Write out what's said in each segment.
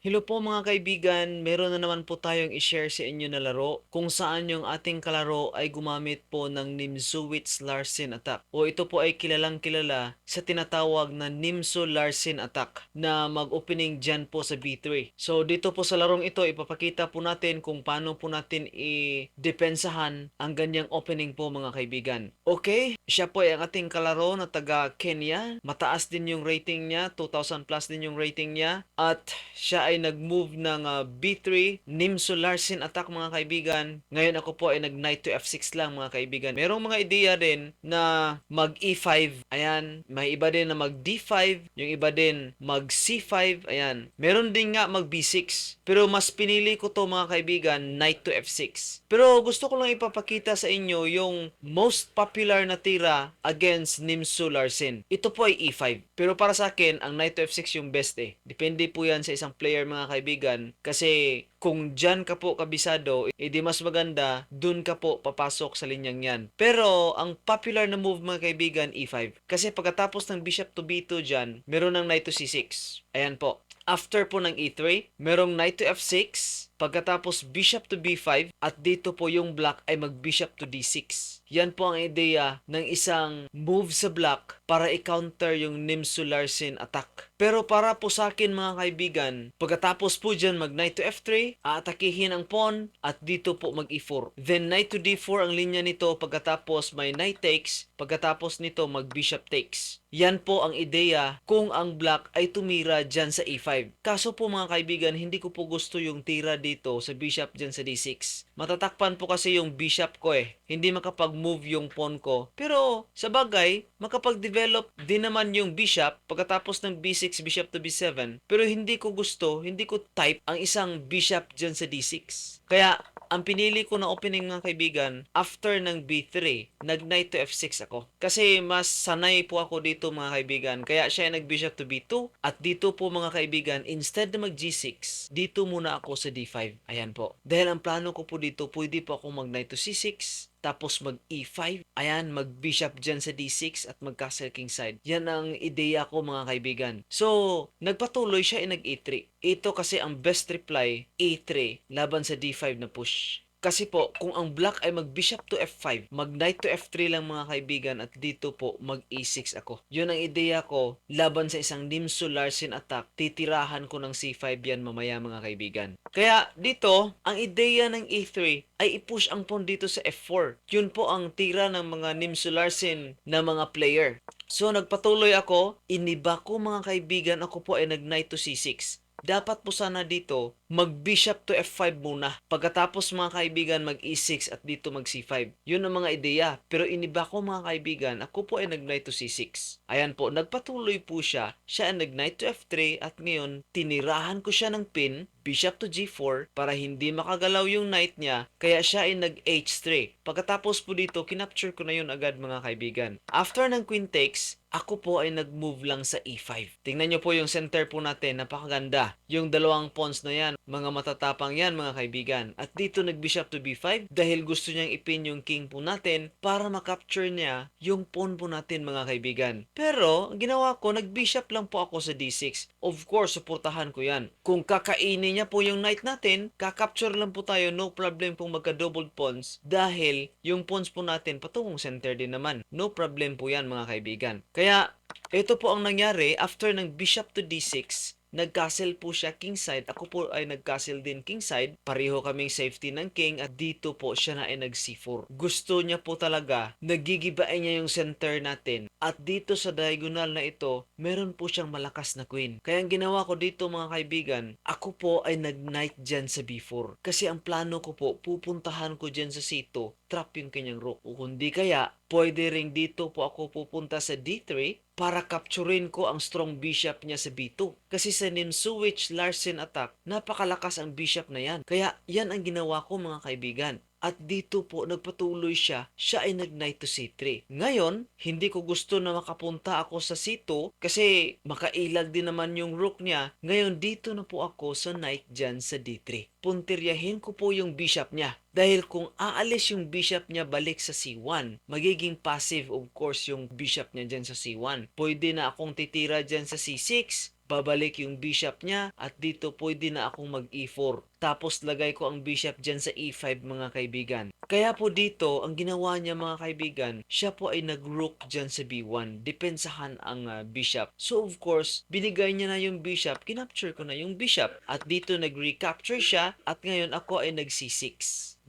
Hello po mga kaibigan, meron na naman po tayong i-share sa inyo na laro kung saan yung ating kalaro ay gumamit po ng Nimzowitz Larsen attack o ito po ay kilalang kilala sa tinatawag na Nimso Larsen attack na mag-opening dyan po sa B3. So dito po sa larong ito ipapakita po natin kung paano po natin i-depensahan ang ganyang opening po mga kaibigan. Okay, siya po ay ang ating kalaro na taga Kenya. Mataas din yung rating niya, 2,000 plus din yung rating niya at siya ay nag-move ng ah, B3 Nimso Larsen attack mga kaibigan. Ngayon ako po ay nag knight to F6 lang mga kaibigan. Merong mga ideya din na mag E5. Ayan, may iba din na mag D5, yung iba din mag C5. Ayan. Meron din nga mag B6. Pero mas pinili ko to mga kaibigan, knight to F6. Pero gusto ko lang ipapakita sa inyo yung most popular na tira against Nimso Larsen. Ito po ay E5. Pero para sa akin, ang knight to F6 yung best eh. Depende po yan sa isang player mga kaibigan. Kasi kung dyan ka po kabisado, edi mas maganda, dun ka po papasok sa linyang yan. Pero, ang popular na move mga kaibigan, E5. Kasi pagkatapos ng bishop to B2 dyan, meron ng knight to C6. Ayan po. After po ng E3, merong knight to F6, pagkatapos bishop to B5, at dito po yung black ay mag bishop to D6. Yan po ang ideya ng isang move sa black para i-counter yung Nimsu Larsen attack. Pero para po sa akin mga kaibigan, pagkatapos po dyan mag knight to F3, aatakihin ang pawn at dito po mag E4. Then knight to D4 ang linya nito pagkatapos may knight takes, pagkatapos nito mag bishop takes. Yan po ang ideya kung ang black ay tumira dyan sa E5. Kaso po mga kaibigan, hindi ko po gusto yung tira dito sa bishop dyan sa D6. Matatakpan po kasi yung bishop ko eh. Hindi makapag-move yung pawn ko. Pero sa bagay, makapag-develop din naman yung bishop pagkatapos ng B6, bishop to B7. Pero hindi ko gusto, hindi ko type ang isang bishop dyan sa D6. Kaya ang pinili ko na opening mga kaibigan, after ng B3, nag-knight to F6 ako. Kasi mas sanay po ako dito mga kaibigan. Kaya siya ay nag-bishop to B2. At dito po mga kaibigan, instead na mag-G6, dito muna ako sa D5. Ayan po. Dahil ang plano ko po dito, pwede po ako mag-knight to C6, tapos mag E5. Ayan, mag bishop dyan sa D6 at mag castle king side. Yan ang ideya ko mga kaibigan. So, nagpatuloy siya ay nag E3. Ito kasi ang best reply, E3, laban sa D5 na push. Kasi po, kung ang black ay mag bishop to F5, mag knight to F3 lang mga kaibigan at dito po mag E6 ako. Yun ang ideya ko laban sa isang Nimso Larsen attack. Titirahan ko ng C5 yan mamaya mga kaibigan. Kaya dito, ang ideya ng E3 ay i-push ang pawn dito sa F4. Yun po ang tira ng mga Nimso Larsen na mga player. So nagpatuloy ako, iniba ko mga kaibigan, ako po ay nag knight to C6 dapat po sana dito mag-bishop to F5 muna. Pagkatapos mga kaibigan mag E6 at dito mag C5. Yun ang mga ideya. Pero iniba ko mga kaibigan, ako po ay nag-knight to C6. Ayan po, nagpatuloy po siya. Siya ay nag-knight to F3 at ngayon tinirahan ko siya ng pin bishop to g4 para hindi makagalaw yung knight niya kaya siya ay nag h3 pagkatapos po dito kinapture ko na yun agad mga kaibigan after ng queen takes ako po ay nag-move lang sa e5. Tingnan nyo po yung center po natin, napakaganda. Yung dalawang pawns na yan, mga matatapang yan mga kaibigan. At dito nag-bishop to b5 dahil gusto niyang ipin yung king po natin para makapture niya yung pawn po natin mga kaibigan. Pero, ginawa ko, nag-bishop lang po ako sa d6. Of course, suportahan ko yan. Kung kakainin niya po yung knight natin, kakapture lang po tayo, no problem pong magka-doubled pawns dahil yung pawns po natin patungong center din naman. No problem po yan mga kaibigan. Kaya, ito po ang nangyari after ng bishop to d6, nag-castle po siya kingside. Ako po ay nag-castle din kingside. Pareho kaming safety ng king at dito po siya na ay nag-c4. Gusto niya po talaga, nagigibain niya yung center natin. At dito sa diagonal na ito, meron po siyang malakas na queen. Kaya ang ginawa ko dito mga kaibigan, ako po ay nag-knight dyan sa b4. Kasi ang plano ko po, pupuntahan ko dyan sa c2, trap yung kanyang rook. O kundi kaya, pwede ring dito po ako pupunta sa d3 para capturein ko ang strong bishop niya sa b2. Kasi sa Nimsewicz Larsen attack, napakalakas ang bishop na yan. Kaya yan ang ginawa ko mga kaibigan. At dito po nagpatuloy siya, siya ay nag-knight to c3. Ngayon, hindi ko gusto na makapunta ako sa c2 kasi makailag din naman yung rook niya. Ngayon, dito na po ako sa knight dyan sa d3. Puntiryahin ko po yung bishop niya. Dahil kung aalis yung bishop niya balik sa c1, magiging passive of course yung bishop niya dyan sa c1. Pwede na akong titira dyan sa c6, babalik yung bishop niya at dito pwede na akong mag e4. Tapos lagay ko ang bishop dyan sa e5 mga kaibigan. Kaya po dito, ang ginawa niya mga kaibigan, siya po ay nag-rook dyan sa b1. Depensahan ang ah, bishop. So of course, binigay niya na yung bishop, kinapture ko na yung bishop. At dito nag-recapture siya at ngayon ako ay nag-c6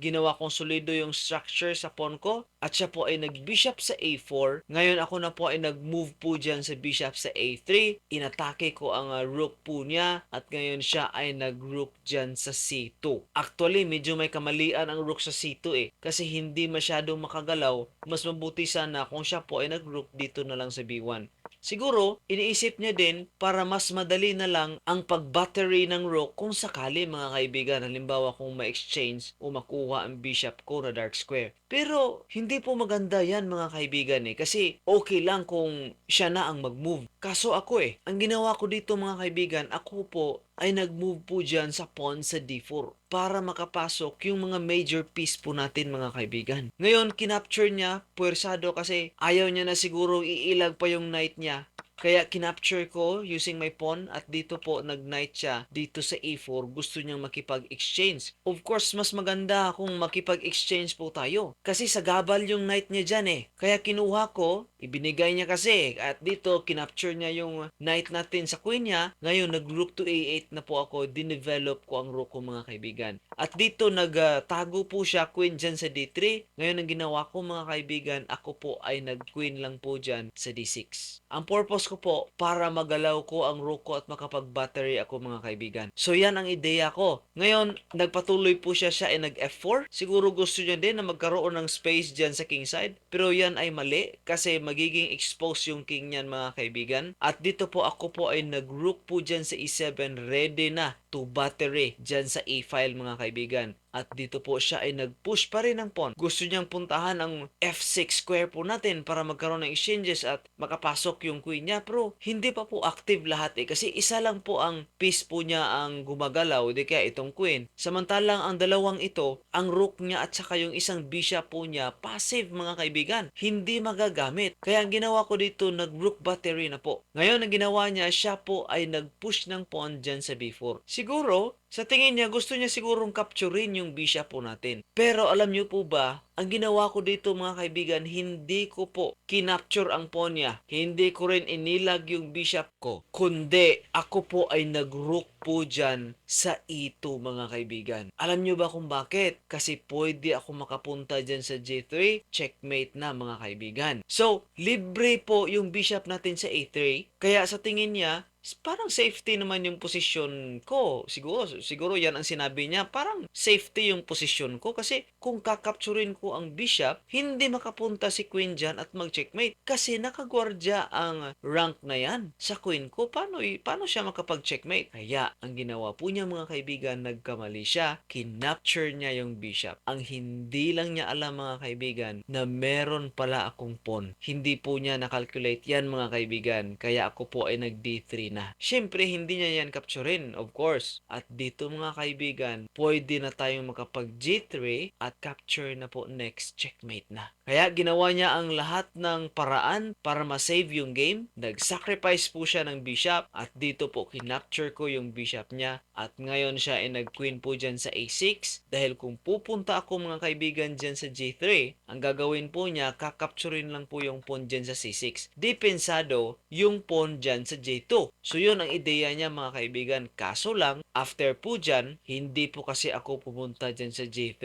ginawa kong solido yung structure sa pawn ko at siya po ay nag-bishop sa a4. Ngayon ako na po ay nag-move po dyan sa bishop sa a3. Inatake ko ang uh, rook po niya at ngayon siya ay nag-rook dyan sa c2. Actually, medyo may kamalian ang rook sa c2 eh kasi hindi masyadong makagalaw. Mas mabuti sana kung siya po ay nag-rook dito na lang sa b1. Siguro, iniisip niya din para mas madali na lang ang pag-battery ng rook kung sakali mga kaibigan. Halimbawa kung ma-exchange o makuha ang bishop ko na dark square. Pero, hindi po maganda yan mga kaibigan eh. Kasi okay lang kung siya na ang mag-move. Kaso ako eh, ang ginawa ko dito mga kaibigan, ako po ay nag-move po dyan sa pawn sa d4 para makapasok yung mga major piece po natin mga kaibigan. Ngayon, kinapture niya, puwersado kasi ayaw niya na siguro iilag pa yung knight niya. Kaya kinapture ko using my pawn at dito po nag-knight siya dito sa e4. Gusto niyang makipag-exchange. Of course, mas maganda kung makipag-exchange po tayo. Kasi sa gabal yung knight niya dyan eh. Kaya kinuha ko, ibinigay niya kasi. At dito, kinapture niya yung knight natin sa queen niya. Ngayon, nag-rook to a8 na po ako. Dinevelop ko ang rook ko mga kaibigan. At dito, nagtago po siya queen dyan sa d3. Ngayon, ang ginawa ko mga kaibigan, ako po ay nag-queen lang po dyan sa d6. Ang purpose ko po, para magalaw ko ang rook ko at makapag-battery ako mga kaibigan. So, yan ang ideya ko. Ngayon, nagpatuloy po siya siya ay nag-F4. Siguro gusto niya din na magkaroon ng space dyan sa king side. Pero yan ay mali kasi magiging expose yung king niyan mga kaibigan. At dito po ako po ay nag-rook po dyan sa e7. Ready na to battery dyan sa e-file mga kaibigan. At dito po siya ay nag-push pa rin ng pawn. Gusto niyang puntahan ang F6 square po natin para magkaroon ng exchanges at makapasok yung queen niya. Pero hindi pa po active lahat eh. Kasi isa lang po ang piece po niya ang gumagalaw. Di kaya itong queen. Samantalang ang dalawang ito, ang rook niya at saka yung isang bishop po niya, passive mga kaibigan. Hindi magagamit. Kaya ang ginawa ko dito, nag-rook battery na po. Ngayon ang ginawa niya, siya po ay nag-push ng pawn dyan sa b4. Siguro, sa tingin niya, gusto niya sigurong capturein yung bishop po natin. Pero alam niyo po ba, ang ginawa ko dito mga kaibigan, hindi ko po kinapture ang pawn niya. Hindi ko rin inilag yung bishop ko. Kundi, ako po ay nag-rook po dyan sa E2 mga kaibigan. Alam niyo ba kung bakit? Kasi pwede ako makapunta dyan sa G3, checkmate na mga kaibigan. So, libre po yung bishop natin sa A3. Kaya sa tingin niya, parang safety naman yung posisyon ko. Siguro, siguro yan ang sinabi niya. Parang safety yung posisyon ko kasi kung kakapturin ko ang bishop, hindi makapunta si queen dyan at mag-checkmate. Kasi nakagwardya ang rank na yan sa queen ko. Paano, paano siya makapag-checkmate? Kaya, ang ginawa po niya mga kaibigan, nagkamali siya. Kinapture niya yung bishop. Ang hindi lang niya alam mga kaibigan na meron pala akong pawn. Hindi po niya nakalculate yan mga kaibigan. Kaya ako po ay nag-D3 na. Siyempre, hindi niya yan capturein, of course. At dito mga kaibigan, pwede na tayong makapag G3 at capture na po next checkmate na. Kaya ginawa niya ang lahat ng paraan para ma-save yung game. Nag-sacrifice po siya ng bishop at dito po kinapture ko yung bishop niya at ngayon siya ay nag-queen po dyan sa A6 dahil kung pupunta ako mga kaibigan dyan sa G3, ang gagawin po niya, kakapturin lang po yung pawn dyan sa C6. Depensado yung pawn dyan sa J2. So yun ang ideya niya mga kaibigan. Kaso lang, after po dyan, hindi po kasi ako pumunta dyan sa J3.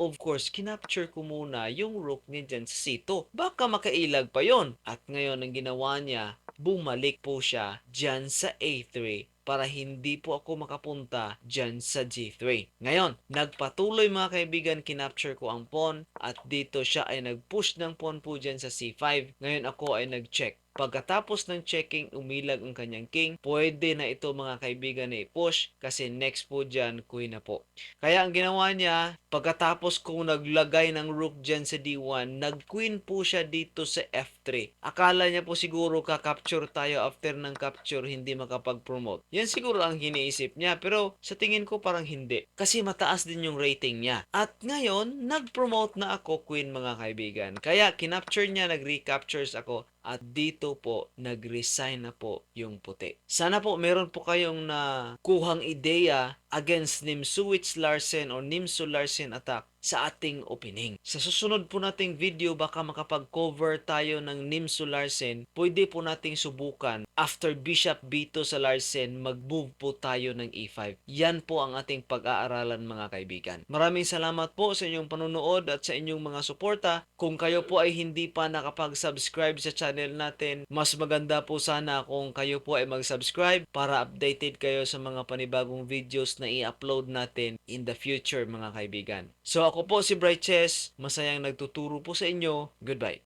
Of course, kinapture ko muna yung rook niya dyan sa C2. Baka makailag pa yon At ngayon ang ginawa niya, bumalik po siya dyan sa A3 para hindi po ako makapunta dyan sa G3. Ngayon, nagpatuloy mga kaibigan, kinapture ko ang pawn at dito siya ay nag-push ng pawn po dyan sa C5. Ngayon ako ay nag-check. Pagkatapos ng checking, umilag ang kanyang king. Pwede na ito mga kaibigan na i-push kasi next po dyan, queen na po. Kaya ang ginawa niya, pagkatapos kung naglagay ng rook dyan sa D1, nag-queen po siya dito sa F3. Akala niya po siguro ka-capture tayo after ng capture, hindi makapag-promote. Yan siguro ang iniisip niya. Pero sa tingin ko parang hindi. Kasi mataas din yung rating niya. At ngayon, nag-promote na ako, Queen, mga kaibigan. Kaya kinapture niya, nag-recaptures ako. At dito po, nag-resign na po yung puti. Sana po meron po kayong na kuhang ideya against Nimsuwits Larsen or Nimsu Larsen attack sa ating opening. Sa susunod po nating video, baka makapag-cover tayo ng Nimsu Larsen. Pwede po nating subukan. After Bishop Bito sa Larsen, mag-move po tayo ng E5. Yan po ang ating pag-aaralan mga kaibigan. Maraming salamat po sa inyong panunood at sa inyong mga suporta. Kung kayo po ay hindi pa nakapag-subscribe sa channel natin, mas maganda po sana kung kayo po ay mag-subscribe para updated kayo sa mga panibagong videos na i-upload natin in the future mga kaibigan. So ako po si Bright Chess, masayang nagtuturo po sa inyo. Goodbye.